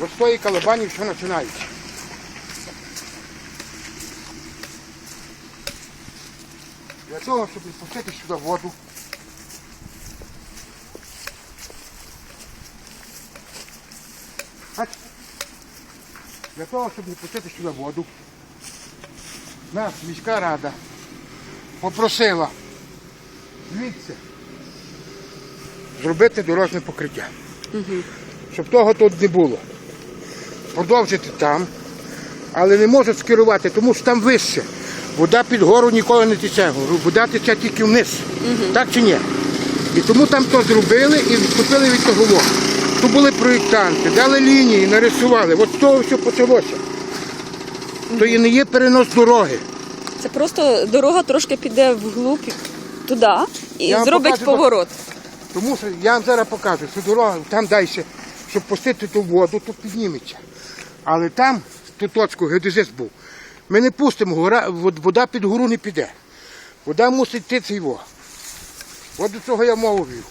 З тої колобані все починається. Для того, щоб відпустити сюди воду. Для того, щоб відпустити сюди воду, нас міська рада попросила звідси зробити дорожнє покриття. Щоб того тут не було. Продовжити там, але не можуть скерувати, тому що там вище. Вода під гору ніколи не тече. Вода тече тільки вниз. Так чи ні? І тому там то зробили і відступили від того. Тут були проєктанти, дали лінії, нарисували. От з того все почалося. То і не є перенос дороги. Це просто дорога трошки піде вглуб туди і Я вам зробить покажу, поворот. Тому що я вам зараз покажу, що дорога там далі, щоб пустити ту воду, то підніметься. Але там, ту точку геодезист був, ми не пустимо, гора, вода під гору не піде. Вода мусить йти цей во. От до цього я мову вів.